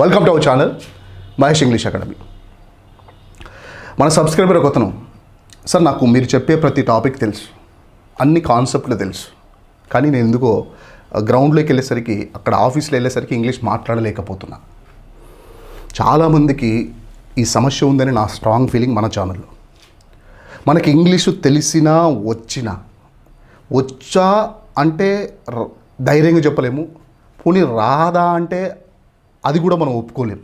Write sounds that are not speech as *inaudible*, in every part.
Welcome to our channel Mahesh English academy మన subscriber ఒకతను sir నాకు మీరు చెప్పే ప్రతి టాపిక్ తెలుసు. అన్ని కాన్సెప్ట్లు తెలుసు. కానీ నేను ఎందుకో గ్రౌండ్లోకి వెళ్ళేసరికి అక్కడ ఆఫీస్లో వెళ్ళేసరికి ఇంగ్లీష్ మాట్లాడలేకపోతున్నా. చాలామందికి ఈ సమస్య ఉందని నా స్ట్రాంగ్ ఫీలింగ్ మన ఛానల్లో మనకి ఇంగ్లీషు తెలిసినా వచ్చినా వచ్చా అంటే ధైర్యంగా చెప్పలేము. పోనీ రాదా అంటే అది కూడా మనం ఒప్పుకోలేం.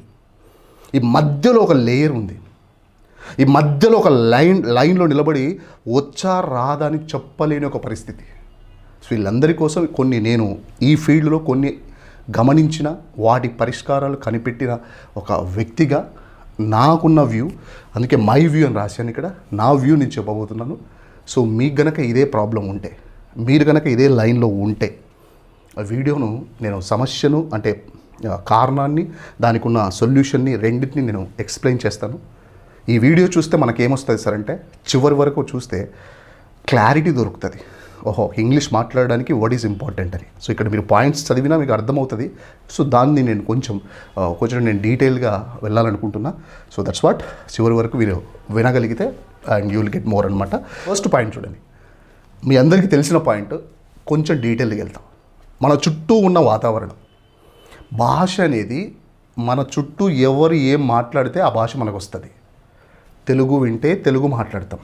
ఈ మధ్యలో ఒక లేయర్ ఉంది. ఈ మధ్యలో ఒక లైన్ లైన్లో నిలబడి వచ్చా రాదా అని చెప్పలేని ఒక పరిస్థితి. సో వీళ్ళందరి కోసం కొన్ని నేను ఈ ఫీల్డ్లో కొన్ని గమనించిన వాటి పరిష్కారాలు కనిపెట్టిన ఒక వ్యక్తిగా నాకున్న వ్యూ అందుకే మై వ్యూ అని రాశాను ఇక్కడ. నా వ్యూ నేను చెప్పబోతున్నాను. సో మీకు గనక ఇదే ప్రాబ్లం ఉంటే మీరు గనక ఇదే లైన్లో ఉంటే ఆ వీడియోను నేను సమస్యను అంటే కారణాన్ని దానికి ఉన్న సొల్యూషన్ని రెండింటిని నేను ఎక్స్ప్లెయిన్ చేస్తాను. ఈ వీడియో చూస్తే మనకేమొస్తుంది సార్ అంటే చివరి వరకు చూస్తే క్లారిటీ దొరుకుతుంది. ఓహో ఇంగ్లీష్ మాట్లాడడానికి వాట్ ఈజ్ ఇంపార్టెంట్ అని. సో ఇక్కడ మీరు పాయింట్స్ చదివినా మీకు అర్థమవుతుంది. సో దాన్ని నేను కొంచెం కొంచెం నేను డీటెయిల్గా వెళ్ళాలనుకుంటున్నా. సో దట్స్ వాట్ చివరి వరకు మీరు వినగలిగితే and you will get more అనమాట ఫస్ట్ పాయింట్ చూడండి. మీ అందరికీ తెలిసిన పాయింట్ కొంచెం డీటెయిల్గా వెళ్తాం. మన చుట్టూ ఉన్న వాతావరణం. భాష అనేది మన చుట్టూ ఎవరు ఏం మాట్లాడితే ఆ భాష మనకు వస్తుంది తెలుగు వింటే తెలుగు మాట్లాడతాం.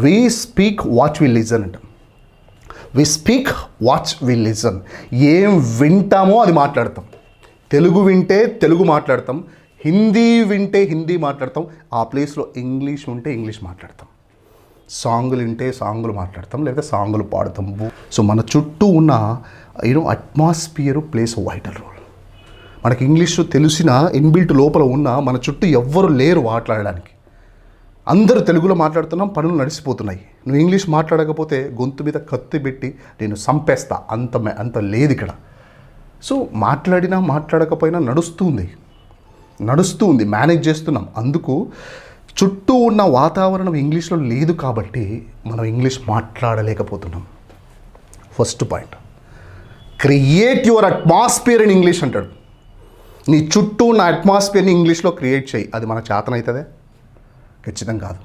We speak what we listen అంటాం. We speak what we listen ఏం వింటామో అది మాట్లాడతాం. తెలుగు వింటే తెలుగు మాట్లాడతాం. హిందీ వింటే హిందీ మాట్లాడతాం. ఆ ప్లేస్లో ఇంగ్లీష్ ఉంటే ఇంగ్లీష్ మాట్లాడతాం. సాంగులు వింటే సాంగులు మాట్లాడతాం. లేదా సాంగులు పాడతాం. సో మన చుట్టూ ఉన్న you know atmosphere plays vital role మనకి ఇంగ్లీష్ తెలిసిన ఇన్బిల్ట్ లోపల ఉన్న మన చుట్టూ ఎవ్వరు లేరు మాట్లాడడానికి. అందరూ తెలుగులో మాట్లాడుతున్నాం పనులు నడిచిపోతున్నాయి నువ్వు ఇంగ్లీష్ మాట్లాడకపోతే గొంతు మీద కత్తి పెట్టి నేను చంపేస్తా అంత మే- అంత లేదు ఇక్కడ. సో మాట్లాడినా మాట్లాడకపోయినా నడుస్తుంది నడుస్తూ ఉంది మేనేజ్ చేస్తున్నాం. అందుకు చుట్టూ ఉన్న వాతావరణం ఇంగ్లీష్లో లేదు కాబట్టి మనం English మాట్లాడలేకపోతున్నాం. First point create your atmosphere in English అంటాడు. నీ చుట్టూ ఉన్న అట్మాస్ఫియర్ని ఇంగ్లీష్లో క్రియేట్ చేయి. అది మన చేతనవుతుందే ఖచ్చితంగా కాదు.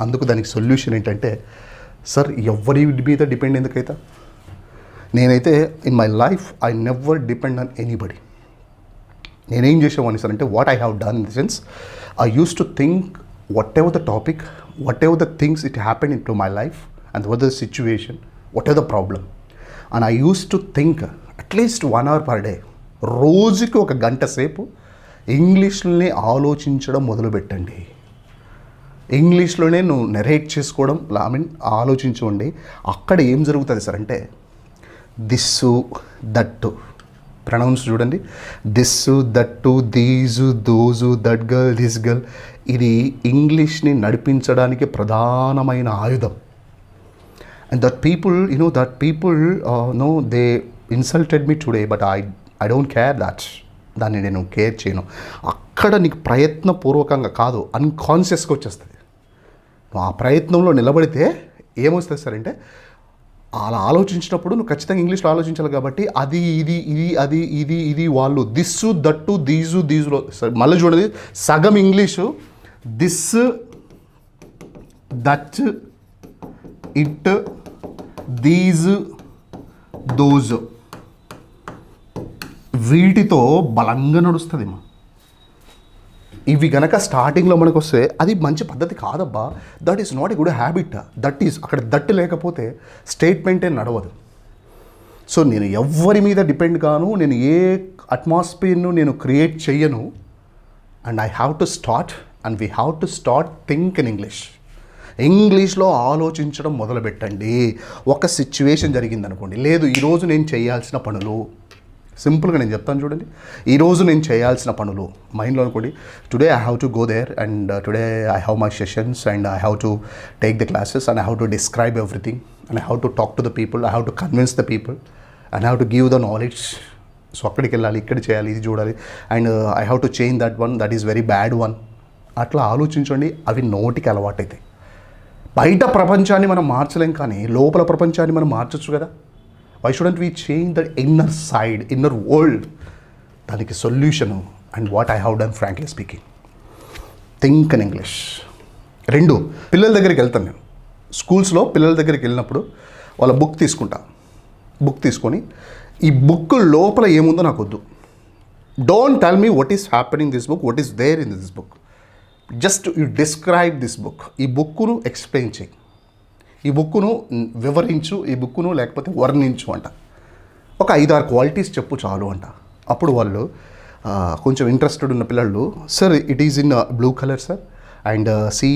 అందుకు దానికి సొల్యూషన్ ఏంటంటే సార్ ఎవరి మీద డిపెండ్ ఎందుకైతే? నేనైతే in my life I never depend on anybody నేనేం చేసేవాడిని సార్ అంటే what I have done in the sense I use to think whatever the topic whatever the things it happen in to my life and what the situation whatever the problem and I use to think at least one hour per day రోజుకి ఒక గంట సేపు ఇంగ్లీష్లోనే ఆలోచించడం మొదలుపెట్టండి. ఇంగ్లీష్లోనే నువ్వు narrate చేసుకోవడం I mean ఆలోచించుకోండి అక్కడ ఏం జరుగుతుంది సార్ అంటే దిస్సు దట్టు. ప్రణౌన్స్ చూడండి. This that these those that girl this girl. ఇది ఇంగ్లీష్ని నడిపించడానికి ప్రధానమైన ఆయుధం. And that people you know that people know they insulted me today but I I don't care that దాన్ని నేను కేర్ చేయను. అక్కడ నీకు ప్రయత్నపూర్వకంగా కాదు అన్కాన్షియస్గా వచ్చేస్తుంది. నువ్వు ఆ ప్రయత్నంలో నిలబడితే ఏమొస్తుంది సార్ అంటే అలా ఆలోచించినప్పుడు నువ్వు ఖచ్చితంగా ఇంగ్లీష్లో ఆలోచించాలి కాబట్టి అది ఇది ఇది అది ఇది ఇది వాళ్ళు దిస్సు దట్టు దీజు దీజులో మళ్ళీ చూడండి సగం English this that it these those. వీటితో బలంగా నడుస్తుంది మా ఇవి గనక స్టార్టింగ్లో మనకు వస్తే అది మంచి పద్ధతి కాదబ్బా. That is not a good habit that is అక్కడ దట్ లేకపోతే స్టేట్మెంటే నడవదు. సో నేను ఎవ్వరి మీద డిపెండ్ కాను నేను ఏ అట్మాస్ఫియర్ను నేను క్రియేట్ చెయ్యను. And I have to start and we have to start think in English ఇంగ్లీష్లో ఆలోచించడం మొదలుపెట్టండి. ఒక సిచ్యువేషన్ జరిగిందనుకోండి. లేదు ఈరోజు నేను చేయాల్సిన పనులు సింపుల్గా నేను చెప్తాను చూడండి. ఈరోజు నేను చేయాల్సిన పనులు మైండ్లో అనుకోండి. Today I have to go there and today I have my sessions and I have to take the classes and I have to describe everything and I have to talk to the people I have to convince the people and have to give the knowledge so అక్కడికి వెళ్ళాలి ఇక్కడ చేయాలి ఇది చూడాలి. And I have to change that one that is very bad one అట్లా ఆలోచించండి అవి నోటికి అలవాటైతాయి. బయట ప్రపంచాన్ని మనం మార్చలేం కానీ లోపల ప్రపంచాన్ని మనం మార్చొచ్చు కదా. Why shouldn't we change the inner side inner world దానికి solution and what I have done frankly speaking think in English రెండు పిల్లల దగ్గరికి వెళ్తాను నేను. స్కూల్స్లో పిల్లల దగ్గరికి వెళ్ళినప్పుడు వాళ్ళ బుక్ తీసుకుంటా. బుక్ తీసుకొని ఈ బుక్ లోపల ఏముందో నాకు వద్దు. Don't tell me what is happening this book what is there in this book just you describe this book ఈ బుక్ను ఎక్స్ప్లెయిన్ చేయి. ఈ బుక్ను వివరించు ఈ బుక్ను లేకపోతే వర్ణించు అంట. ఒక ఐదారు క్వాలిటీస్ చెప్పు చాలు అంట. అప్పుడు వాళ్ళు కొంచెం ఇంట్రెస్టెడ్ ఉన్న పిల్లలు sir it is in blue colour sir and see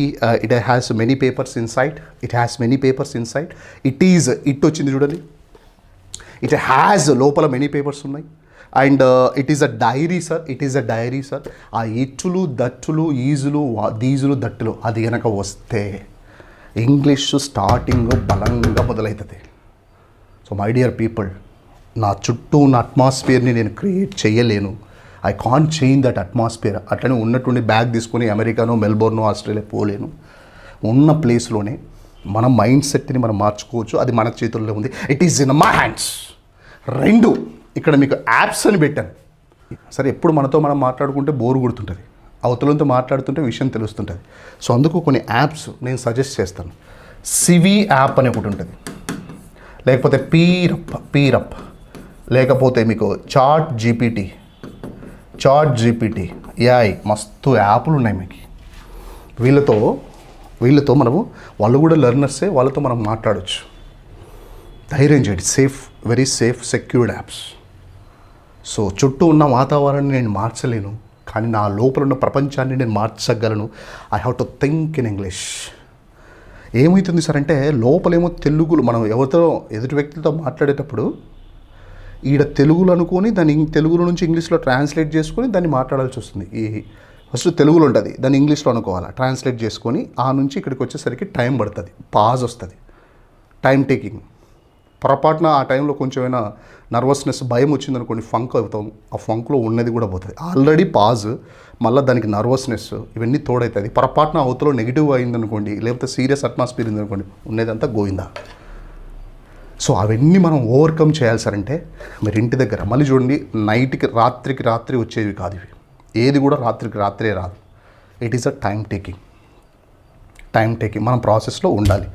it has many papers inside it has many papers inside it is it వచ్చింది చూడండి. ఇట్ హ్యాజ్ లోపల మెనీ పేపర్స్ ఉన్నాయి. And it is a diary sir it is a diary sir ఆ ఇచ్చులు దట్టులు ఈజులు వా- దీజులు దట్టులు అది కనుక వస్తే ఇంగ్లీష్ స్టార్టింగ్ బలంగా మొదలవుతుంది సో మై డియర్ పీపుల్ నా చుట్టూ ఉన్న అట్మాస్ఫియర్ని నేను క్రియేట్ చేయలేను. I can change that atmosphere అట్లనే ఉన్నటువంటి బ్యాగ్ తీసుకొని అమెరికానో మెల్బోర్నో ఆస్ట్రేలియా పోలేను. ఉన్న ప్లేస్లోనే మన మైండ్ సెట్ని మనం మార్చుకోవచ్చు. అది మన చేతుల్లో ఉంది. It is in my hands రెండు ఇక్కడ మీకు యాప్స్ అని పెట్టాను. సరే ఎప్పుడు మనతో మనం మాట్లాడుకుంటే బోరు కొడుతుంటుంది. అవతలంతో మాట్లాడుతుంటే విషయం తెలుస్తుంటుంది. సో అందుకు కొన్ని యాప్స్ నేను సజెస్ట్ చేస్తాను. సివి యాప్ అని ఒకటి ఉంటుంది. లేకపోతే పీరప్ పీరప్ లేకపోతే మీకు chat GPT chat GPT AI మస్తు యాప్లు ఉన్నాయి మీకు. వీళ్ళతో వీళ్ళతో మనము వాళ్ళు కూడా లెర్నర్సే వాళ్ళతో మనం మాట్లాడవచ్చు ధైర్యం చేయండి. Safe very safe secured apps. So చుట్టూ ఉన్న వాతావరణాన్ని నేను మార్చలేను. కానీ నా లోపల ఉన్న ప్రపంచాన్ని నేను మార్చగలను. I have to think in English ఏమవుతుంది సార్ అంటే లోపలేమో తెలుగులు మనం ఎవరితో ఎదుటి వ్యక్తులతో మాట్లాడేటప్పుడు ఈడ తెలుగులు అనుకొని దాన్ని తెలుగులో నుంచి ఇంగ్లీష్లో ట్రాన్స్లేట్ చేసుకొని దాన్ని మాట్లాడాల్సి వస్తుంది. ఈ ఫస్ట్ తెలుగులో ఉంటుంది దాన్ని ఇంగ్లీష్లో అనుకోవాలి? ట్రాన్స్లేట్ చేసుకొని ఆ నుంచి ఇక్కడికి వచ్చేసరికి టైం పడుతుంది పాజ్ వస్తుంది. టైం టేకింగ్ పొరపాటున ఆ టైంలో కొంచెమైనా నర్వస్నెస్ భయం వచ్చిందనుకోండి ఫంక్ అవుతాం. ఆ ఫంక్లో ఉన్నది కూడా పోతుంది. ఆల్రెడీ పాజ్ మళ్ళీ దానికి నర్వస్నెస్ ఇవన్నీ తోడవుతుంది పొరపాటున అవతలో నెగిటివ్ అయిందనుకోండి లేకపోతే సీరియస్ అట్మాస్ఫియర్ ఉందనుకోండి ఉన్నదంతా గోయిందా సో అవన్నీ మనం ఓవర్కమ్ చేయాలి సార్ అంటే మీరు ఇంటి దగ్గర మళ్ళీ చూడండి నైట్కి రాత్రికి రాత్రి వచ్చేవి కాదు ఇవి. ఏది కూడా రాత్రికి రాత్రే రాదు. It is a time taking time taking మనం ప్రాసెస్లో ఉండాలి.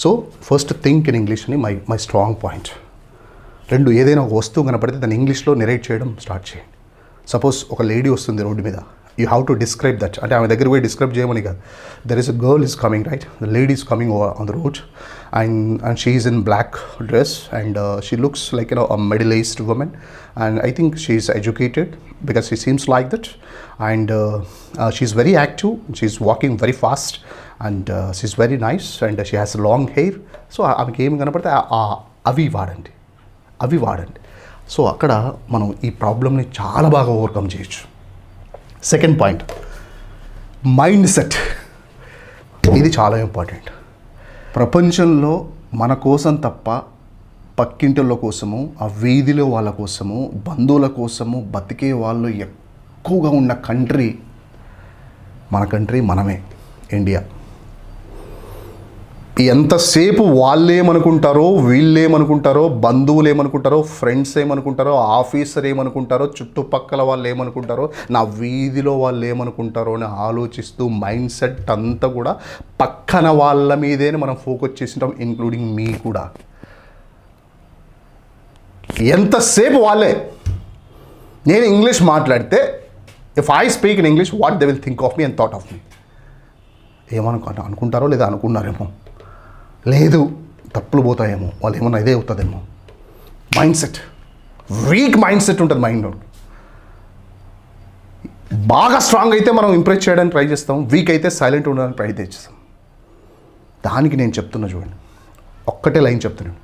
So first think in English అని మై మై స్ట్రాంగ్ పాయింట్ రెండు ఏదైనా ఒక వస్తువు కనపడితే దాన్ని ఇంగ్లీష్లో నెరేట్ చేయడం స్టార్ట్ చేయండి సపోజ్ ఒక లేడీ వస్తుంది రోడ్డు మీద you have to describe that అంటే ఆమె దగ్గర పోయి డిస్క్రైబ్ చేయమని కాదు there is a girl is coming right the lady is coming on the road and and she is in black dress and she looks like you know a middle aged woman and I think she is educated because she seems like that and she is very active she is walking very fast and she's very nice and she has long hair so ఆమెకి ఏమి కనపడితే అవి వాడండి. అవి వాడండి. So అక్కడ మనం ఈ ప్రాబ్లమ్ని చాలా బాగా ఓవర్కమ్ చేయొచ్చు. సెకండ్ పాయింట్ మైండ్ సెట్ ఇది చాలా ఇంపార్టెంట్ ప్రపంచంలో మన కోసం తప్ప పక్కింటిల కోసము ఆ వీధిలో వాళ్ళ కోసము బంధువుల కోసము బతికే వాళ్ళు ఎక్కువగా ఉన్న కంట్రీ మన కంట్రీ మనమే ఇండియా. ఎంతసేపు వాళ్ళు ఏమనుకుంటారో వీళ్ళు ఏమనుకుంటారో బంధువులు ఏమనుకుంటారో ఫ్రెండ్స్ ఏమనుకుంటారో ఆఫీసర్ ఏమనుకుంటారో చుట్టుపక్కల వాళ్ళు ఏమనుకుంటారో నా వీధిలో వాళ్ళు ఏమనుకుంటారో అని ఆలోచిస్తూ మైండ్ సెట్ అంతా కూడా పక్కన వాళ్ళ మీదే మనం ఫోకస్ చేసింటాం ఇంక్లూడింగ్ మీ కూడా. ఎంతసేపు వాళ్ళే? నేను ఇంగ్లీష్ మాట్లాడితే if I speak in English what they will think of me and thought of me ఏమనుకో అనుకుంటారో లేదా అనుకున్నారేమో. లేదు తప్పులు పోతాయేమో వాళ్ళు ఏమన్నా ఇదే అవుతుందేమో. Mind set weak mind set ఉంటుంది మైండ్ బాగా స్ట్రాంగ్ అయితే మనం ఇంప్రెస్ చేయడానికి ట్రై చేస్తాం వీక్ అయితే సైలెంట్ ఉండడానికి ట్రై చేస్తాం. దానికి నేను చెప్తున్నా చూడండి. ఒక్కటే లైన్ చెప్తున్నాను.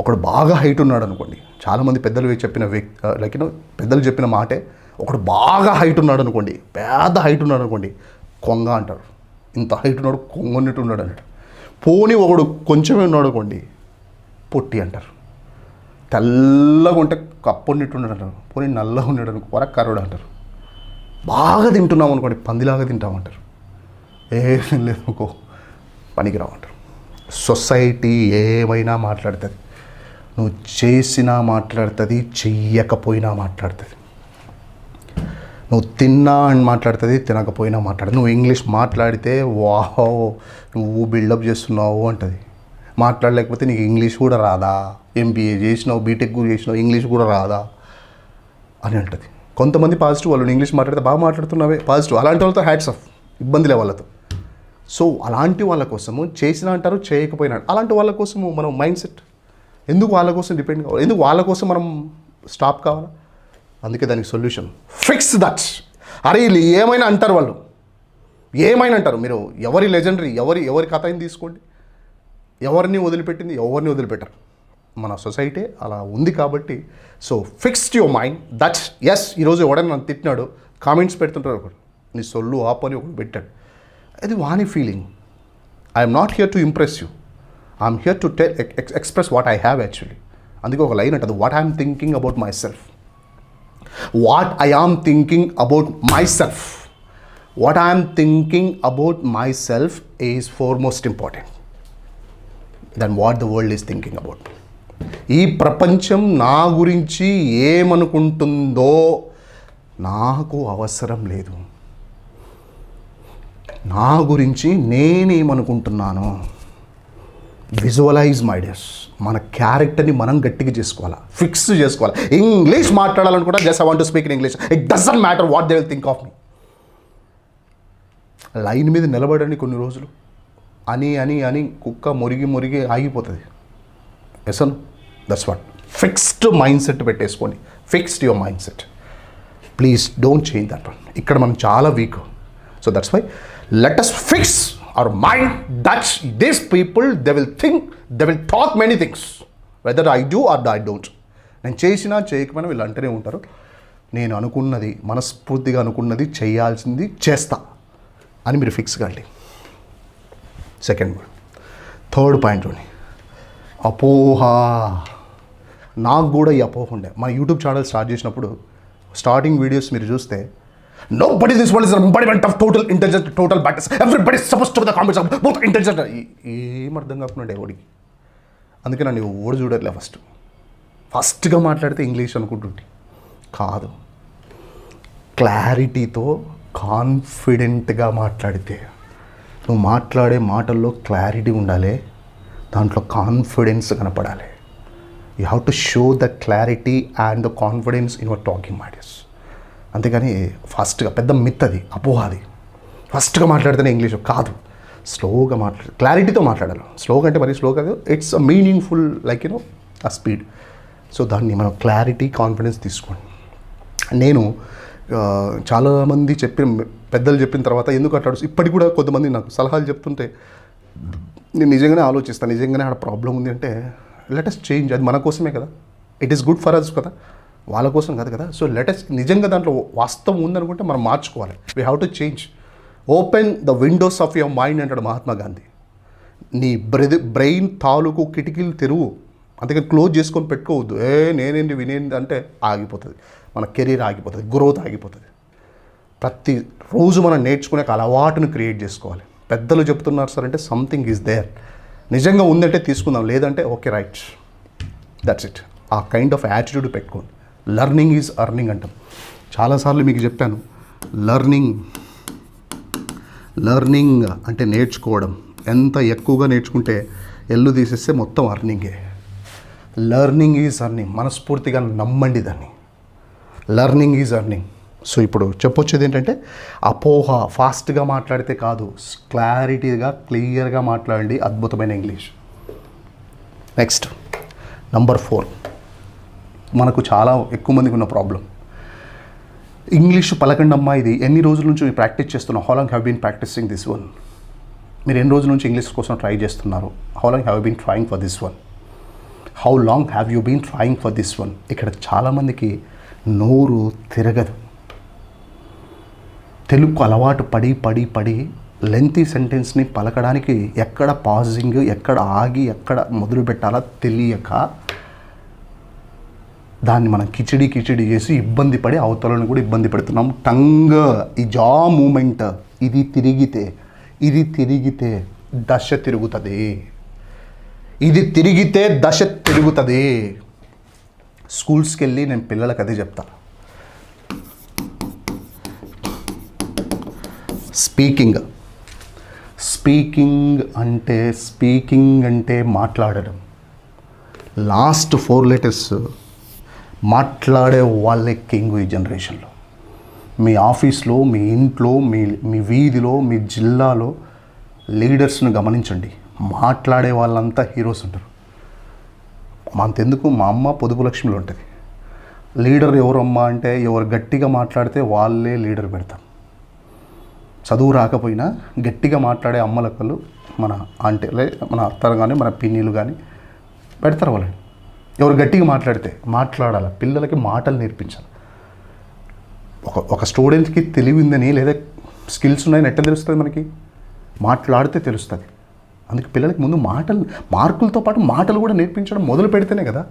ఒకడు బాగా హైట్ ఉన్నాడు అనుకోండి చాలామంది పెద్దలు చెప్పిన వ్యక్తి లైక్ uh, పెద్దలు చెప్పిన మాటే ఒకడు బాగా హైట్ ఉన్నాడు అనుకోండి పెద్ద హైట్ ఉన్నాడు అనుకోండి కొంగ అంటారు. ఇంత హైట్ ఉన్నాడు కొంగొన్నట్టు ఉన్నాడు అంటారు పోని ఒకడు కొంచెమే ఉన్నాడు అనుకోండి పొట్టి అంటారు. తెల్లగా ఉంటే కప్పొన్నట్టు ఉన్నాడు అంటారు పోనీ నల్లగా ఉన్నాడు అనుకో వరకరుడు అంటారు. బాగా తింటున్నాం అనుకోండి పందిలాగా తింటామంటారు ఏం లేదు అనుకో పనికిరావంటారు సొసైటీ ఏమైనా మాట్లాడుతుంది. నువ్వు చేసినా మాట్లాడుతుంది చెయ్యకపోయినా మాట్లాడుతుంది. నువ్వు తిన్నా అని మాట్లాడుతుంది తినకపోయినా మాట్లాడు నువ్వు ఇంగ్లీష్ మాట్లాడితే వాహో నువ్వు బిల్డప్ చేస్తున్నావు అంటది. మాట్లాడలేకపోతే నీకు ఇంగ్లీష్ కూడా రాదా? ఎంబీఏ చేసినావు బీటెక్ కూడా చేసినావు ఇంగ్లీష్ కూడా రాదా? అని అంటది. కొంతమంది పాజిటివ్ వాళ్ళు ఇంగ్లీష్ మాట్లాడితే బాగా మాట్లాడుతున్నావే. పాజిటివ్. అలాంటి వాళ్ళతో హ్యాట్స్ ఆఫ్ ఇబ్బంది లే వాళ్ళతో. సో అలాంటి వాళ్ళ కోసము చేసిన అంటారు చేయకపోయినా అలాంటి వాళ్ళ కోసము మనం మైండ్ సెట్ ఎందుకు వాళ్ళ కోసం డిపెండ్ కావాలి? ఎందుకు వాళ్ళ కోసం మనం స్టాప్ కావాలా? అందుకే దానికి సొల్యూషన్ ఫిక్స్ దట్ అరే వీళ్ళు ఏమైనా అంటారు వాళ్ళు? ఏమైనా అంటారు? మీరు ఎవరి లెజెండరీ ఎవరి ఎవరి కథ అయినా తీసుకోండి. ఎవరిని వదిలిపెట్టింది? ఎవరిని వదిలిపెట్టరు. మన సొసైటీ అలా ఉంది కాబట్టి. So fixed your mind that's yes ఈరోజు ఎవడైనా నన్ను తిట్టినాడు కామెంట్స్ పెడుతుంటారు ఒకడు నీ సొల్లు ఆపు అని ఒకడు పెట్టాడు. అది వాని feeling I'm not here to impress you I'm here to tell express what I have actually అందుకే ఒక లైన్ అంటది what I'm thinking about myself what I am thinking about myself what I'm thinking about myself is foremost important than what the world is thinking about ఈ ప్రపంచం నా గురించి ఏమనుకుంటుందో నాకు అవసరం లేదు. నా గురించి నేనేమనుకుంటున్నాను విజువలైజ్ మై మన క్యారెక్టర్ని మనం గట్టిగా చేసుకోవాలా? ఫిక్స్ చేసుకోవాలి? ఇంగ్లీష్ మాట్లాడాలని కూడా just I want to speak in English it doesn't matter what they will think of me line మీద నిలబడండి కొన్ని రోజులు. అని అని అని కుక్క మురిగి మురిగి ఆగిపోతుంది. ఎసన్ that's what fixed mind set పెట్టేసుకోండి. Fixed your mindset please don't change that one ఇక్కడ మనం చాలా weak so that's why let us fix our mind that's this people they will think they will talk many things whether I do or I don't నేను చేసినా చేయకపోయినా వీళ్ళు అంటూనే ఉంటారు నేను అనుకున్నది మనస్ఫూర్తిగా అనుకున్నది చేయాల్సింది చేస్తా అని మీరు ఫిక్స్ కండి సెకండ్ థర్డ్ పాయింట్ చూడండి. అపోహ. నాకు కూడా ఈ అపోహ ఉండే. మన యూట్యూబ్ ఛానల్ స్టార్ట్ చేసినప్పుడు స్టార్టింగ్ వీడియోస్ మీరు చూస్తే nobody this one is embodiment of total intelligent total batters everybody suppose to the comments of both intelligent ఏం అర్థం కాకుండా ఎవడికి? అందుకే నన్ను ఎవడు చూడట్లే ఫస్ట్ ఫస్ట్గా మాట్లాడితే ఇంగ్లీష్ అనుకుంటుంటే. కాదు. క్లారిటీతో కాన్ఫిడెంట్గా మాట్లాడితే. నువ్వు మాట్లాడే మాటల్లో క్లారిటీ ఉండాలి. దాంట్లో కాన్ఫిడెన్స్ కనపడాలి. You have to show the clarity and the confidence in your talking matters అంతేగాని ఫాస్ట్గా పెద్ద మిత్ అది అపోహ అది ఫస్ట్గా మాట్లాడితేనే ఇంగ్లీష్ కాదు. స్లోగా మాట్లాడు క్లారిటీతో మాట్లాడాలి. స్లోగా అంటే మరి స్లో కాదు it's a meaningful like you know a speed. So దాన్ని మనం క్లారిటీ కాన్ఫిడెన్స్ తీసుకోండి. నేను చాలామంది చెప్పిన పెద్దలు చెప్పిన తర్వాత ఎందుకు అట్లాడు ఇప్పటికి కూడా కొంతమంది నాకు సలహాలు చెప్తుంటే నేను నిజంగానే ఆలోచిస్తాను. నిజంగానే ఆడ ప్రాబ్లం ఉంది అంటే లెటెస్ట్ చేంజ్ అది మన కోసమే కదా. It is good for us కదా. వాళ్ళ కోసం కాదు కదా. సో లెటెస్ట్ నిజంగా దాంట్లో వాస్తవం ఉందనుకుంటే మనం మార్చుకోవాలి. We have to change open the windows of your mind అంటాడు మహాత్మా గాంధీ. నీ బ్రెద్ బ్రెయిన్ తాలూకు కిటికీలు తెరువు. అందుకని క్లోజ్ చేసుకొని పెట్టుకోవద్దు. ఏ నేనేంటి వినేంది అంటే ఆగిపోతుంది. మన కెరీర్ ఆగిపోతుంది గ్రోత్ ఆగిపోతుంది. ప్రతి రోజు మనం నేర్చుకునే ఒక అలవాటును క్రియేట్ చేసుకోవాలి. పెద్దలు చెప్తున్నారు సార్ అంటే సంథింగ్ ఈజ్ దేర్ నిజంగా ఉందంటే తీసుకుందాం. లేదంటే okay right that's it a kind of attitude పెట్టుకోండి. లర్నింగ్ ఈజ్ అర్నింగ్ అంటాం. చాలాసార్లు మీకు చెప్పాను లర్నింగ్ లర్నింగ్ అంటే నేర్చుకోవడం. ఎంత ఎక్కువగా నేర్చుకుంటే ఎల్లు తీసేస్తే మొత్తం అర్నింగే లర్నింగ్ ఈజ్ అర్నింగ్ మనస్ఫూర్తిగా నమ్మండి దాన్ని. లర్నింగ్ ఈజ్ అర్నింగ్ సో ఇప్పుడు చెప్పొచ్చేది ఏంటంటే అపోహ ఫాస్ట్గా మాట్లాడితే కాదు క్లారిటీగా క్లియర్గా మాట్లాడండి అద్భుతమైన ఇంగ్లీష్. నెక్స్ట్ నంబర్ ఫోర్ మనకు చాలా ఎక్కువ మందికి ఉన్న ప్రాబ్లం ఇంగ్లీష్ పలకండమ్మా ఇది. ఎన్ని రోజుల నుంచి మీరు ప్రాక్టీస్ చేస్తున్నా how long have been practising this one మీరు ఎన్ని రోజుల నుంచి ఇంగ్లీష్ కోసం ట్రై చేస్తున్నారు? How long have been trying for this one how long have you been trying for this one ఇక్కడ చాలామందికి నోరు తిరగదు. తెలుగు అలవాటు పడి పడి పడి లెంతీ సెంటెన్స్ని పలకడానికి ఎక్కడ పాజింగ్ ఎక్కడ ఆగి ఎక్కడ మొదలు పెట్టాలో తెలియక దాన్ని మనం కిచిడి కిచిడి చేసి ఇబ్బంది పడి అవతలను కూడా ఇబ్బంది పెడుతున్నాం. టంగ్ ఈ జా మూమెంట్ ఇది తిరిగితే ఇది తిరిగితే దశ తిరుగుతుంది. ఇది తిరిగితే దశ తిరుగుతుంది. స్కూల్స్కి వెళ్ళి నేను పిల్లలకి అదే చెప్తా. స్పీకింగ్. స్పీకింగ్ అంటే స్పీకింగ్ అంటే మాట్లాడడం. లాస్ట్ ఫోర్ లెటర్స్ మాట్లాడే వాళ్ళే కింగ్ ఈ జనరేషన్లో. మీ ఆఫీస్లో మీ ఇంట్లో మీ మీ వీధిలో మీ జిల్లాలో లీడర్స్ను గమనించండి. మాట్లాడే వాళ్ళంతా హీరోస్ ఉంటారు. అంతెందుకు? మా అమ్మ పొదుపు లక్ష్మిలో ఉంటుంది. లీడర్ ఎవరమ్మా అంటే ఎవరు గట్టిగా మాట్లాడితే వాళ్ళే లీడర్ పెడతారు. చదువు రాకపోయినా గట్టిగా మాట్లాడే అమ్మలక్కలు మన ఆంటీలే మన అత్తలు కానీ మన పిన్నిలు కానీ పెడతారు వాళ్ళని. ఎవరు గట్టిగా మాట్లాడితే మాట్లాడాలి? పిల్లలకి మాటలు నేర్పించాలి? ఒక ఒక స్టూడెంట్కి తెలివిందని లేదా స్కిల్స్ ఉన్నాయని ఎట్లా తెలుస్తుంది మనకి? మాట్లాడితే తెలుస్తుంది. అందుకే పిల్లలకి ముందు మాటలు మార్కులతో పాటు మాటలు కూడా నేర్పించడం మొదలు పెడితేనే కదా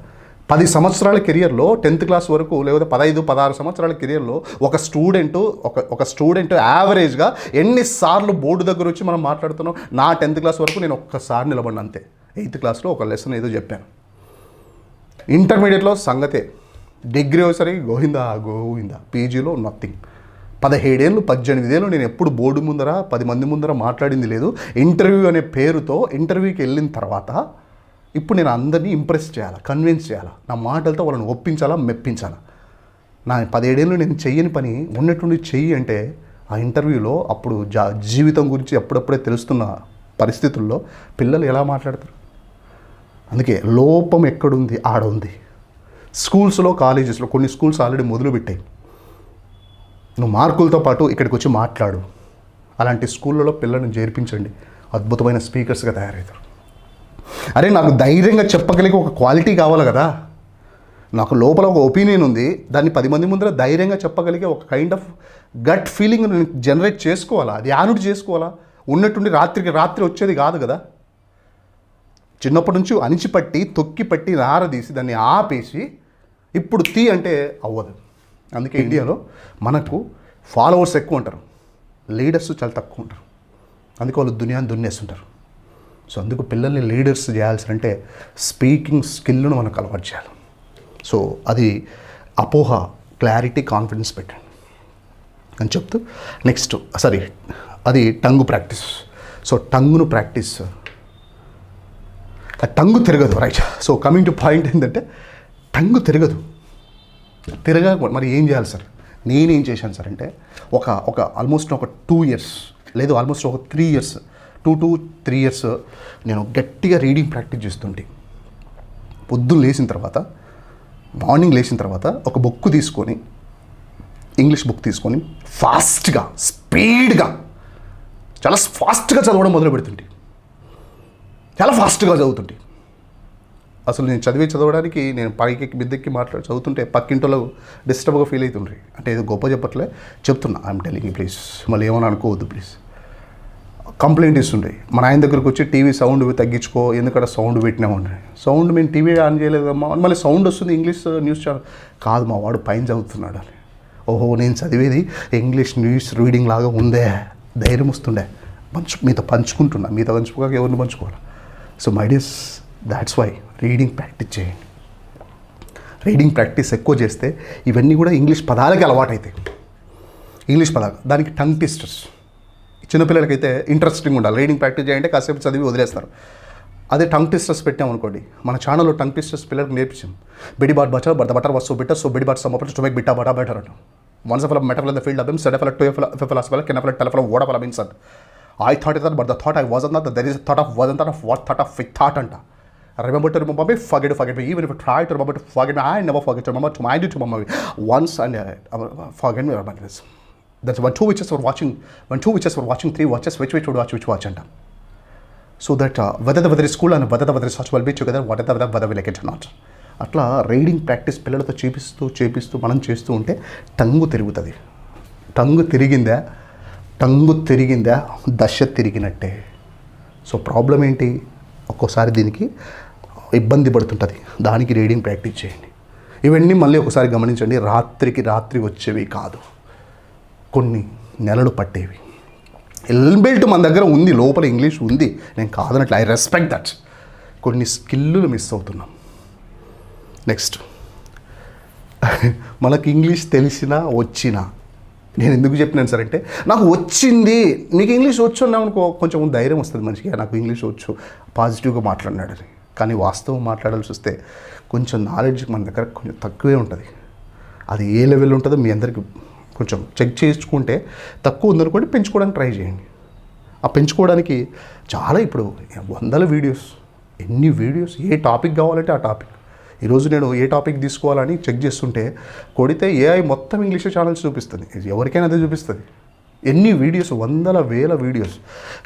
పది సంవత్సరాల కెరియర్లో టెన్త్ క్లాస్ వరకు లేకపోతే పదహైదు పదహారు సంవత్సరాల కెరియర్లో ఒక స్టూడెంట్ ఒక ఒక స్టూడెంట్ యావరేజ్గా ఎన్నిసార్లు బోర్డు దగ్గర వచ్చి మనం మాట్లాడుతున్నాం నా టెన్త్ క్లాస్ వరకు నేను ఒక్కసారి నిలబడిన అంతే. ఎయిత్ క్లాస్లో ఒక లెసన్ ఏదో చెప్పాను. ఇంటర్మీడియట్లో సంగతే. డిగ్రీ వచ్చేసరికి గోవిందా గోవిందా. పీజీలో నథింగ్ పదిహేడేళ్ళు పద్దెనిమిదేళ్ళు నేను ఎప్పుడు బోర్డు ముందర పది మంది ముందర మాట్లాడింది లేదు. ఇంటర్వ్యూ అనే పేరుతో ఇంటర్వ్యూకి వెళ్ళిన తర్వాత ఇప్పుడు నేను అందరినీ ఇంప్రెస్ చేయాలా కన్విన్స్ చేయాలా? నా మాటలతో వాళ్ళని ఒప్పించాలా మెప్పించాలా? నా పదిహేడేళ్ళు నేను చెయ్యని పని ఉన్నట్టుండి చెయ్యి అంటే ఆ ఇంటర్వ్యూలో అప్పుడు జా జీవితం గురించి అప్పుడప్పుడే తెలుస్తున్న పరిస్థితుల్లో పిల్లలు ఎలా మాట్లాడతారు? అందుకే లోపం ఎక్కడుంది? ఆడ ఉంది స్కూల్స్లో కాలేజెస్లో కొన్ని స్కూల్స్ ఆల్రెడీ మొదలుపెట్టాయి. నువ్వు మార్కులతో పాటు ఇక్కడికి వచ్చి మాట్లాడు. అలాంటి స్కూళ్ళలో పిల్లల్ని చేర్పించండి. అద్భుతమైన స్పీకర్స్గా తయారవుతారు. అరే నాకు ధైర్యంగా చెప్పగలిగే ఒక క్వాలిటీ కావాలి కదా. నాకు లోపల ఒక ఒపీనియన్ ఉంది. దాన్ని పది మంది ముందర ధైర్యంగా చెప్పగలిగే ఒక కైండ్ ఆఫ్ గట్ ఫీలింగ్ నేను జనరేట్ చేసుకోవాలా? అది యానుడ్ చేసుకోవాలా? ఉన్నట్టుండి రాత్రికి రాత్రి వచ్చేది కాదు కదా. చిన్నప్పటి నుంచి అణిచిపట్టి తొక్కి పట్టి నారదీసి దాన్ని ఆపేసి ఇప్పుడు తీ అంటే అవ్వదు. అందుకే ఇండియాలో మనకు ఫాలోవర్స్ ఎక్కువ ఉంటారు. లీడర్స్ చాలా తక్కువ ఉంటారు. అందుకే వాళ్ళు దునియాని దున్నేస్తుంటారు. సో అందుకు పిల్లల్ని లీడర్స్ చేయాల్సి అంటే స్పీకింగ్ స్కిల్ను మనకు అలవాటు చేయాలి. సో అది అపోహ క్లారిటీ కాన్ఫిడెన్స్ పెట్టండి. అని చెప్తూ నెక్స్ట్ సారీ అది టంగు ప్రాక్టీస్. సో టంగును ప్రాక్టీస్ టంగు తిరగదు. Right so coming to point ఏంటంటే టంగు తిరగదు. తిరగా మరి ఏం చేయాలి సార్? నేనేం చేశాను సార్ అంటే ఒక ఒక ఆల్మోస్ట్ ఒక టూ ఇయర్స్ లేదు ఆల్మోస్ట్ ఒక three years two to three years నేను గట్టిగా రీడింగ్ ప్రాక్టీస్ చేస్తుంటే పొద్దున్న లేచిన తర్వాత మార్నింగ్ లేచిన తర్వాత ఒక బుక్ తీసుకొని ఇంగ్లీష్ బుక్ తీసుకొని ఫాస్ట్గా స్పీడ్గా చాలా ఫాస్ట్గా చదవడం మొదలు పెడుతుంటే చాలా ఫాస్ట్గా చదువుతుంటే. అసలు నేను చదివి చదవడానికి నేను పైకి మిద్దెక్కి మాట్లాడి చదువుతుంటే పక్కింటలో డిస్టర్బ్గా ఫీల్ అవుతుండ్రి అంటే ఏదో గొప్ప చెప్పట్లే చెప్తున్నా ఐఎమ్ టెలింగ్ ప్లీజ్ మళ్ళీ ఏమైనా అనుకోవద్దు ప్లీజ్ కంప్లైంట్ ఇస్తుండే. మన ఆయన దగ్గరకు వచ్చి టీవీ సౌండ్ తగ్గించుకో ఎందుకంటే సౌండ్ పెట్టినా ఉండే సౌండ్ మేము టీవీ ఆన్ చేయలేదమ్మా మళ్ళీ సౌండ్ వస్తుంది ఇంగ్లీష్ న్యూస్ ఛానల్. కాదు మా వాడు పైన చదువుతున్నాడు అని. ఓహో నేను చదివేది ఇంగ్లీష్ న్యూస్ రీడింగ్ లాగా ఉందే. ధైర్యం వస్తుండే. పంచు మీతో పంచుకుంటున్నా. మీతో పంచుకోక ఎవరిని పంచుకోవాలి? So my dears that's why reading practice చేయండి. రీడింగ్ ప్రాక్టీస్ ఎక్కువ చేస్తే ఇవన్నీ కూడా ఇంగ్లీష్ పదాలకి అలవాటు ఇంగ్లీష్ పదాలు దానికి టంగ్ ట్విస్టర్స్ చిన్నపిల్లలకైతే ఇంట్రెస్టింగ్ ఉండాలి. రీడింగ్ ప్రాక్టీస్ చేయంటే కాసేపు చదివి వదిలేస్తారు. అదే టంగ్ ట్విస్టర్స్ పెట్టామనుకోండి మన ఛానల్లో టంగ్ ట్విస్టర్స్ పిల్లలకు నేర్పించాం. Betty bought butter but butter was so better so Betty bought some to make bitter butter better అంటాం. Once of matter the field a beam said two F F fellow can of tell other fellow means I thought is but the thought I wasn't that there is thought of wasn't that of what thought of faith thought అంట remember to remember me forget forget me even if try to remember to forget me I never forget to remember to mind to remember once and forget me remember this that's one two witches for watching one two witches for watching three watches which which watch which watch అంట so that weather weather school and weather weather such well beach weather what weather weather will like it not అట్లా reading practice పిల్లలతో చేపిస్తూ చేపిస్తూ మనం చేస్తూ ఉంటే టంగు తిరుగుతుంది. టంగు తిరిగిందే? టంగు తిరిగిందా? దశ తిరిగినట్టే. సో ప్రాబ్లం ఏంటి? ఒక్కోసారి దీనికి ఇబ్బంది పడుతుంటుంది. దానికి రీడింగ్ ప్రాక్టీస్ చేయండి. ఇవన్నీ మళ్ళీ ఒకసారి గమనించండి. రాత్రికి రాత్రి వచ్చేవి కాదు. కొన్ని నెలలు పట్టేవి. ఎల్బెల్ట్ మన దగ్గర ఉంది లోపల ఇంగ్లీష్ ఉంది. నేను కాదనట్లు. I respect that. కొన్ని స్కిల్లు మిస్ అవుతున్నాం. నెక్స్ట్. *laughs* మనకి ఇంగ్లీష్ తెలిసినా వచ్చినా నేను ఎందుకు చెప్పినాను సార్ అంటే నాకు వచ్చింది నీకు ఇంగ్లీష్ వచ్చు అన్నామనుకో అనుకో కొంచెం ధైర్యం వస్తుంది మనిషికి. నాకు ఇంగ్లీష్ వచ్చు. పాజిటివ్గా మాట్లాడినాడని కానీ వాస్తవం మాట్లాడాల్సి వస్తే కొంచెం నాలెడ్జ్ మన దగ్గర కొంచెం తక్కువే ఉంటుంది. అది ఏ లెవెల్ ఉంటుందో మీ అందరికి కొంచెం చెక్ చేసుకుంటే తక్కువ ఉందనుకోండి పెంచుకోవడానికి ట్రై చేయండి. ఆ పెంచుకోవడానికి చాలా ఇప్పుడు వందల వీడియోస్ ఎన్ని వీడియోస్ ఏ టాపిక్ కావాలంటే ఆ టాపిక్ ఈరోజు నేను ఏ టాపిక్ తీసుకోవాలని చెక్ చేస్తుంటే కొడితే ఏఐ మొత్తం ఇంగ్లీష్ ఛానల్స్ చూపిస్తుంది. ఎవరికైనా అదే చూపిస్తుంది. ఎన్ని వీడియోస్? వందల వేల వీడియోస్.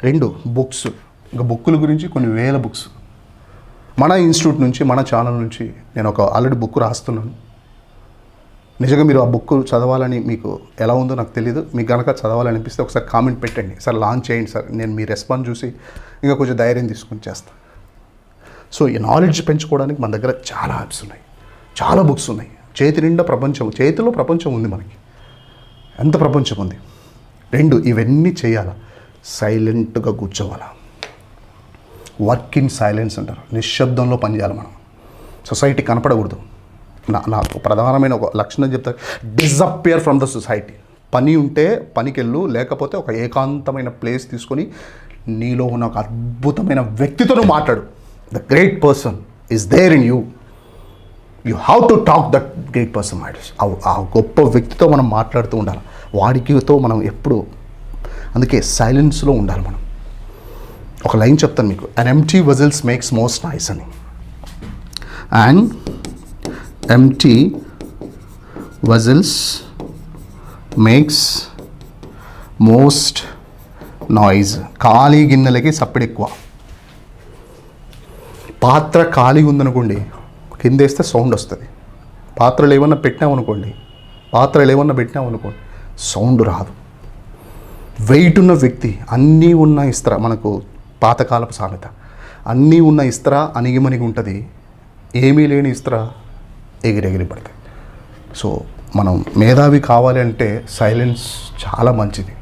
రెండు బుక్స్. ఇంకా బుక్కుల గురించి కొన్ని వేల బుక్స్. మన ఇన్స్టిట్యూట్ నుంచి మన ఛానల్ నుంచి నేను ఒక ఆల్రెడీ బుక్ రాస్తున్నాను. నిజంగా మీరు ఆ బుక్ చదవాలని మీకు ఎలా ఉందో నాకు తెలియదు మీకు కనుక చదవాలనిపిస్తే ఒకసారి కామెంట్ పెట్టండి. సార్ లాంచ్ చేయండి సార్. నేను మీ రెస్పాన్స్ చూసి ఇంకా కొంచెం ధైర్యం తీసుకొని చేస్తాను సో ఈ నాలెడ్జ్ పెంచుకోవడానికి మన దగ్గర చాలా యాప్స్ ఉన్నాయి. చాలా బుక్స్ ఉన్నాయి. చేతి నిండా ప్రపంచం చేతిలో ప్రపంచం ఉంది మనకి. ఎంత ప్రపంచం ఉంది? రెండు ఇవన్నీ చేయాలా? సైలెంట్గా కూర్చోవాలా? వర్క్ ఇన్ సైలెన్స్ అంటారు. నిశ్శబ్దంలో పనిచేయాలి మనం. సొసైటీ కనపడకూడదు. నా నాకు ప్రధానమైన ఒక లక్షణం చెప్తారు డిజపియర్ ఫ్రమ్ ద సొసైటీ పని ఉంటే పనికెళ్ళు లేకపోతే ఒక ఏకాంతమైన ప్లేస్ తీసుకొని నీలో ఉన్న ఒక అద్భుతమైన వ్యక్తితో మాట్లాడు. The great person is there in you you have to talk that great person matters ఆ గొప్ప వ్యక్తితో మనం మాట్లాడుతూ ఉండాలి. వాడికితో మనం ఎప్పుడు అందుకే సైలెన్స్లో ఉండాలి మనం. ఒక లైన్ చెప్తాను మీకు. An empty vessels makes most noise అని. And empty vessels makes most noise ఖాళీ గిన్నెలకి సప్పుడు ఎక్కువ పాత్ర ఖాళీగా ఉందనుకోండి కిందేస్తే సౌండ్ వస్తుంది. పాత్రలు ఏమన్నా పెట్టినామనుకోండి పాత్రలు ఏమన్నా పెట్టినామనుకోండి సౌండ్ రాదు. వెయిట్ ఉన్న వ్యక్తి అన్నీ ఉన్న ఇస్త్ర మనకు పాతకాలపు సామెత అన్నీ ఉన్న ఇస్త్ర అణిగిమణిగి ఉంటుంది ఏమీ లేని ఇస్త్ర ఎగిరెగిరి పడతాయి. సో మనం మేధావి కావాలి అంటే సైలెన్స్ చాలా మంచిది.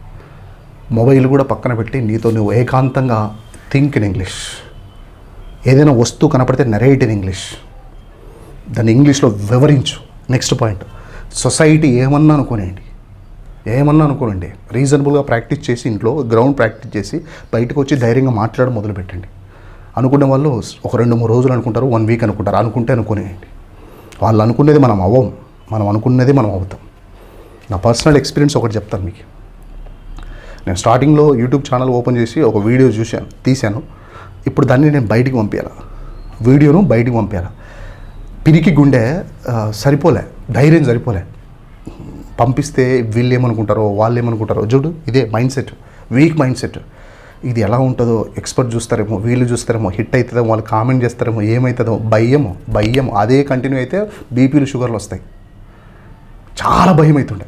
మొబైల్ కూడా పక్కన పెట్టి నీతో నువ్వు ఏకాంతంగా థింక్ ఇన్ ఇంగ్లీష్. ఏదైనా వస్తువు కనపడితే నెరేట్ ఇన్ ఇంగ్లీష్ దాన్ని ఇంగ్లీష్లో వివరించు. నెక్స్ట్ పాయింట్ సొసైటీ ఏమన్నా అనుకోనండి ఏమన్నా అనుకోనండి రీజనబుల్గా ప్రాక్టీస్ చేసి ఇంట్లో గ్రౌండ్ ప్రాక్టీస్ చేసి బయటకు వచ్చి ధైర్యంగా మాట్లాడడం మొదలు పెట్టండి అనుకునే వాళ్ళు ఒక రెండు మూడు రోజులు అనుకుంటారు వన్ వీక్ అనుకుంటారు అనుకుంటే అనుకునేయండి. వాళ్ళు అనుకునేది మనం అవ్వం. మనం అనుకున్నది మనం అవుతాం. నా పర్సనల్ ఎక్స్పీరియన్స్ ఒకటి చెప్తాను మీకు. నేను స్టార్టింగ్లో యూట్యూబ్ ఛానల్ ఓపెన్ చేసి ఒక వీడియో చూశాను తీశాను. ఇప్పుడు దాన్ని నేను బయటికి పంపించాలా వీడియోను బయటికి పంపించాలా పిరికి గుండె సరిపోలే ధైర్యం సరిపోలే. పంపిస్తే వీళ్ళు ఏమనుకుంటారో వాళ్ళు ఏమనుకుంటారో చూడు ఇదే mind set weak mind set ఇది ఎలా ఉంటుందో ఎక్స్పర్ట్ చూస్తారేమో వీళ్ళు చూస్తారేమో హిట్ అవుతుందో వాళ్ళు కామెంట్ చేస్తారేమో ఏమవుతుందో భయము భయం అదే కంటిన్యూ అయితే బీపీలు షుగర్లు వస్తాయి. చాలా భయం అవుతుండే.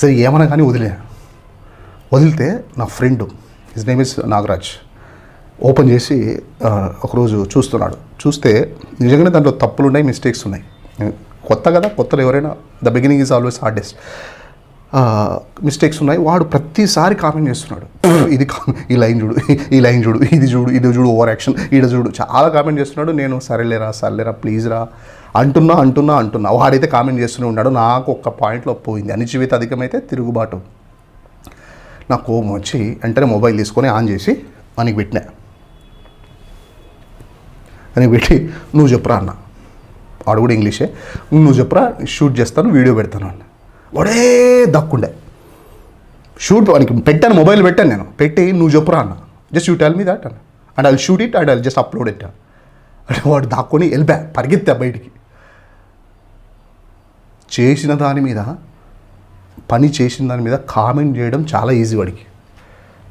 సరే ఏమైనా కానీ వదిలే వదిలితే నా friend his name is Nagaraj. Open చేసి ఒకరోజు చూస్తున్నాడు. చూస్తే నిజంగానే దాంట్లో తప్పులు ఉన్నాయి మిస్టేక్స్ ఉన్నాయి. కొత్త కదా కొత్తలో ఎవరైనా the beginning is always hardest mistakes ఉన్నాయి. వాడు ప్రతిసారి కామెంట్ చేస్తున్నాడు. *clears throat* ఇది ఈ లైన్ చూడు ఈ లైన్ చూడు ఇది చూడు ఇది చూడు ఓవర్ యాక్షన్ ఈడ చూడు. చాలా కామెంట్ చేస్తున్నాడు. నేను సరేలేరా సర్లేరా ప్లీజ్ రా. అంటున్నా అంటున్నా అంటున్నా. వాడైతే కామెంట్ చేస్తూనే ఉన్నాడు. నాకు ఒక్క పాయింట్లో పోయింది. అనిశ్చిత అధికమైతే తిరుగుబాటు. నా కోపం వచ్చి వెంటనే మొబైల్ తీసుకొని ఆన్ చేసి మనకి పెట్టినా. అని పెట్టి నువ్వు చెప్పురా అన్న. వాడు కూడా ఇంగ్లీషే. నువ్వు చెప్పురా షూట్ చేస్తాను వీడియో పెడతాను అన్న. వాడే దక్కుండే. షూట్ వానికి పెట్టాను మొబైల్ పెట్టాను నేను. పెట్టి నువ్వు చెప్పురా అన్న. Just you tell me that అన్న. And I shoot it and I just upload it అంటే వాడు దాక్కొని వెళ్ళిపా పరిగెత్తా బయటికి. చేసిన దాని మీద పని చేసిన దాని మీద కామెంట్ చేయడం చాలా ఈజీ వాడికి.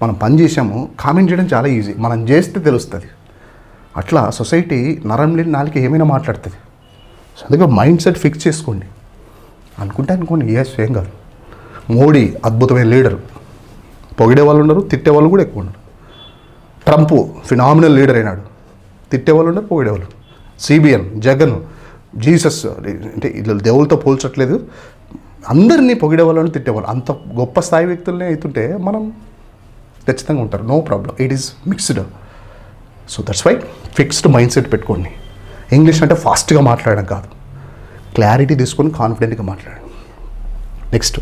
మనం పని చేసాము కామెంట్ చేయడం చాలా ఈజీ. మనం చేస్తే తెలుస్తుంది. అట్లా సొసైటీ నరం లేని నాలుగు ఏమైనా మాట్లాడుతుంది. సో అందుకే మైండ్ సెట్ ఫిక్స్ చేసుకోండి. అనుకుంటే అనుకోండి ఎస్ ఏం కాదు. మోడీ అద్భుతమైన లీడర్. పొగిడే వాళ్ళు ఉన్నారు తిట్టే వాళ్ళు కూడా ఎక్కువ ఉన్నారు ట్రంప్ ఫినామినల్ లీడర్ అయినాడు. తిట్టే వాళ్ళు ఉన్నారు పొగిడే వాళ్ళు సిబిఎన్ జగన్ జీసస్ అంటే ఇట్లా దేవులతో పోల్చట్లేదు. అందరినీ పొగిడే వాళ్ళని తిట్టేవాళ్ళు అంత గొప్ప స్థాయి వ్యక్తులనే అవుతుంటే మనం ఖచ్చితంగా ఉంటారు. No problem. It is mixed. So that's why fixed mind set పెట్టుకోండి. ఇంగ్లీష్ అంటే ఫాస్ట్గా మాట్లాడడం కాదు. క్లారిటీ తీసుకొని కాన్ఫిడెంట్గా మాట్లాడండి. Next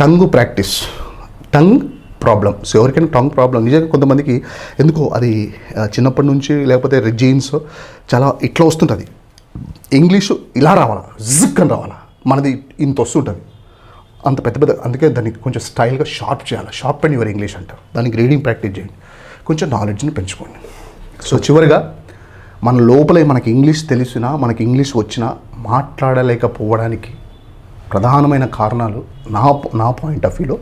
tongue practice tongue problem so ఎవరికైనా టంగ్ ప్రాబ్లం నిజంగా కొంతమందికి ఎందుకో అది చిన్నప్పటి నుంచి లేకపోతే జీన్స్ చాలా ఇట్లా వస్తుంటుంది. ఇంగ్లీషు ఇలా రావాలా? జిక్ అని రావాలా? మనది ఇంత వస్తుంటుంది. అంత పెద్ద పెద్ద అందుకే దాన్ని కొంచెం స్టైల్గా షార్ప్ చేయాలి? షార్ప్ అండ్ యువర్ ఇంగ్లీష్ అంటారు. దానికి రీడింగ్ ప్రాక్టీస్ చేయండి. కొంచెం నాలెడ్జ్ని పెంచుకోండి. సో చివరిగా మన లోపలే మనకి ఇంగ్లీష్ తెలిసినా మనకి ఇంగ్లీష్ వచ్చినా మాట్లాడలేకపోవడానికి ప్రధానమైన కారణాలు నా నా పాయింట్ ఆఫ్ వ్యూలో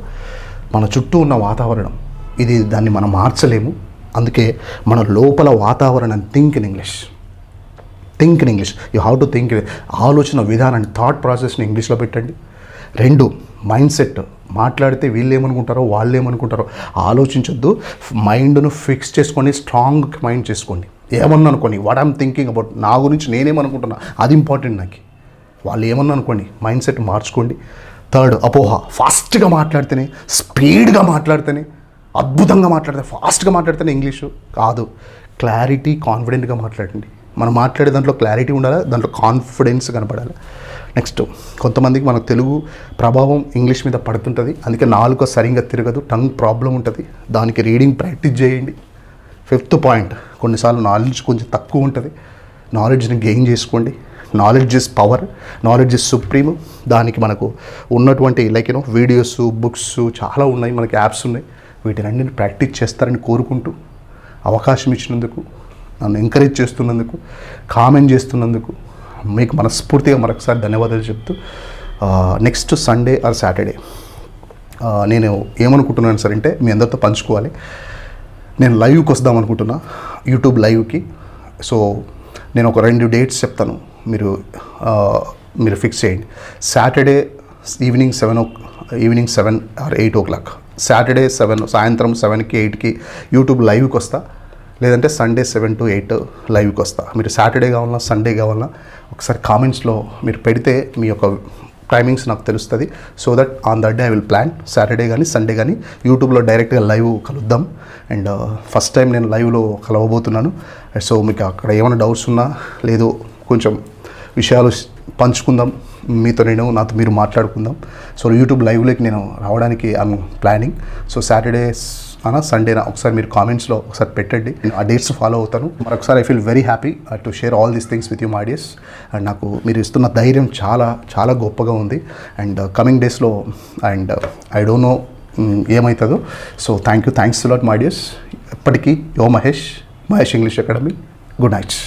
మన చుట్టూ ఉన్న వాతావరణం. ఇది దాన్ని మనం మార్చలేము. అందుకే మన లోపల వాతావరణం think in English think in English you have to think ఆలోచన విధానాన్ని థాట్ ప్రాసెస్ని ఇంగ్లీష్లో పెట్టండి. రెండు మైండ్ సెట్ మాట్లాడితే వీళ్ళు ఏమనుకుంటారో వాళ్ళు ఏమనుకుంటారో ఆలోచించొద్దు. మైండ్ను ఫిక్స్ చేసుకొని స్ట్రాంగ్ మైండ్ చేసుకోండి. ఏమన్నా అనుకోండి వాట్ ఐమ్ థింకింగ్ అబౌట్ నా గురించి నేనేమనుకుంటున్నా అది ఇంపార్టెంట్ నాకు. వాళ్ళు ఏమన్నా అనుకోండి మైండ్ సెట్ మార్చుకోండి. థర్డ్ అపోహ. ఫాస్ట్గా మాట్లాడితేనే స్పీడ్గా మాట్లాడితేనే అద్భుతంగా మాట్లాడితే ఫాస్ట్గా మాట్లాడితేనే ఇంగ్లీషు కాదు. క్లారిటీ కాన్ఫిడెంట్గా మాట్లాడండి. మనం మాట్లాడే దాంట్లో క్లారిటీ ఉండాలి? దాంట్లో కాన్ఫిడెన్స్ కనపడాలి? నెక్స్ట్ కొంతమందికి మనకు తెలుగు ప్రభావం ఇంగ్లీష్ మీద పడుతుంటుంది. అందుకే నాలుక సరిగ్గా తిరగదు టంగ్ ప్రాబ్లం ఉంటుంది. దానికి రీడింగ్ ప్రాక్టీస్ చేయండి. ఫిఫ్త్ పాయింట్ కొన్నిసార్లు నాలెడ్జ్ కొంచెం తక్కువ ఉంటుంది. నాలెడ్జ్ని గెయిన్ చేసుకోండి. Knowledge is power knowledge is supreme దానికి మనకు ఉన్నటువంటి లైక్ యూనో వీడియోస్ బుక్స్ చాలా ఉన్నాయి. మనకి యాప్స్ ఉన్నాయి. వీటినన్నింటిని ప్రాక్టీస్ చేస్తారని కోరుకుంటూ అవకాశం ఇచ్చినందుకు నన్ను ఎంకరేజ్ చేస్తున్నందుకు కామెంట్ చేస్తున్నందుకు మీకు మనస్ఫూర్తిగా మరొకసారి ధన్యవాదాలు చెప్తూ నెక్స్ట్ సండే ఆర్ సాటర్డే నేను ఏమనుకుంటున్నాను సార్ అంటే మీ అందరితో పంచుకోవాలి. నేను లైవ్కి వద్దాం అనుకుంటున్నా యూట్యూబ్ లైవ్కి సో నేను ఒక రెండు డేట్స్ చెప్తాను మీరు మీరు ఫిక్స్ చేయండి. Saturday evening seven o evening seven or eight o'clock Saturday seven సాయంత్రం సెవెన్కి ఎయిట్కి యూట్యూబ్ లైవ్కి వస్తా. లేదంటే సండే సెవెన్ టు ఎయిట్ లైవ్కి వస్తా. మీరు సాటర్డే కావాలన్నా సండే కావాలన్నా ఒకసారి కామెంట్స్లో మీరు పెడితే మీ యొక్క టైమింగ్స్ నాకు తెలుస్తుంది. So that on that day I will plan Saturday కానీ సండే కానీ యూట్యూబ్లో డైరెక్ట్గా లైవ్ కలుద్దాం. అండ్ ఫస్ట్ టైం నేను లైవ్లో కలవబోతున్నాను. సో మీకు అక్కడ ఏమైనా డౌట్స్ ఉన్నా లేదు కొంచెం విషయాలు పంచుకుందాం. మీతో నేను నాతో మీరు మాట్లాడుకుందాం. సో యూట్యూబ్ లైవ్లోకి నేను రావడానికి ఐఎమ్ ప్లానింగ్ సో సాటర్డేస్ అనా సండేనా ఒకసారి మీరు కామెంట్స్లో ఒకసారి పెట్టండి. నేను ఆ డేట్స్ ఫాలో అవుతాను. మరొకసారి I feel very happy to share all these things with you మాడియస్ and నాకు మీరు ఇస్తున్న ధైర్యం చాలా చాలా గొప్పగా ఉంది. అండ్ కమింగ్ డేస్లో అండ్ ఐ డోంట్ నో ఏమవుతుందో so thank you thanks lot మాడియస్ ఎప్పటికీ యో Mahesh Mahesh English Academy good nights